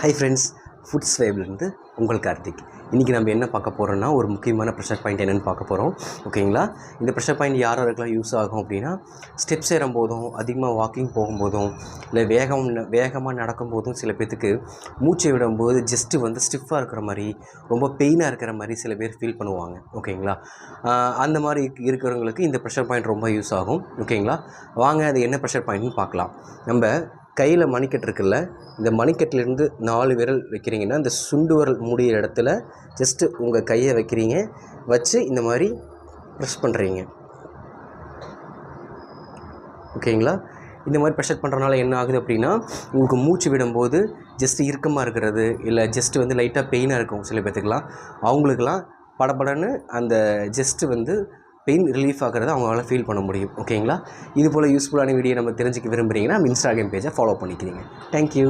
Hi friends foods வேவ்லேருந்து உங்கள் கார்த்திக். இன்றைக்கி நம்ம என்ன பார்க்க போகிறோம்னா ஒரு முக்கியமான ப்ரெஷர் பாயிண்ட் என்னென்னு பார்க்க போகிறோம் ஓகேங்களா இந்த ப்ரெஷர் பாயிண்ட் யார் யாருக்கெல்லாம் யூஸ் ஆகும் அப்படின்னா ஸ்டெப்ஸ் ஏறும் போதும் அதிகமாக வாக்கிங் போகும்போதும் இல்லை வேகம் வேகமாக நடக்கும்போதும் சில பேர்த்துக்கு மூச்சை விடும்போது ஜஸ்ட்டு வந்து ஸ்டிஃபாக இருக்கிற மாதிரி ரொம்ப பெயினாக இருக்கிற மாதிரி சில பேர் ஃபீல் பண்ணுவாங்க. ஓகேங்களா அந்த மாதிரி இருக்கிறவங்களுக்கு இந்த ப்ரெஷர் பாயிண்ட் ரொம்ப யூஸ் ஆகும். ஓகேங்களா வாங்க அது என்ன ப்ரெஷர் பாயிண்ட்னு பார்க்கலாம். நம்ம கையில் மணிக்கட்டு இருக்குல்ல இந்த மணிக்கட்டிலேருந்து நாலு விரல் வைக்கிறீங்கன்னா இந்த சுண்டு விரல் முடிய இடத்துல ஜஸ்ட்டு உங்கள் கையை வைக்கிறீங்க. வச்சு இந்த மாதிரி ப்ரெஸ் பண்ணுறீங்க ஓகேங்களா? இந்த மாதிரி ப்ரெஷர் பண்ணுறனால என்ன ஆகுது அப்படின்னா உங்களுக்கு மூச்சு விடும்போது ஜஸ்ட்டு இறுக்கமாக இருக்கிறது இல்லை ஜஸ்ட்டு வந்து லைட்டாக பெயினாக இருக்கும் சில பேர்த்துக்கெலாம் அவங்களுக்கெல்லாம் படப்படன்னு அந்த ஜஸ்ட்டு வந்து பெயின் ரிலீஃப் ஆகிறத அவங்களால ஃபீல் பண்ண முடியும். ஓகேங்களா இது போல் யூஸ்ஃபுல்லான வீடியோ நம்ம தெரிஞ்சுக்க விரும்புகிறீங்கன்னா நம்ம இன்ஸ்டாகிராம் பேஜை ஃபாலோ பண்ணிக்கிறீங்க. தேங்க்யூ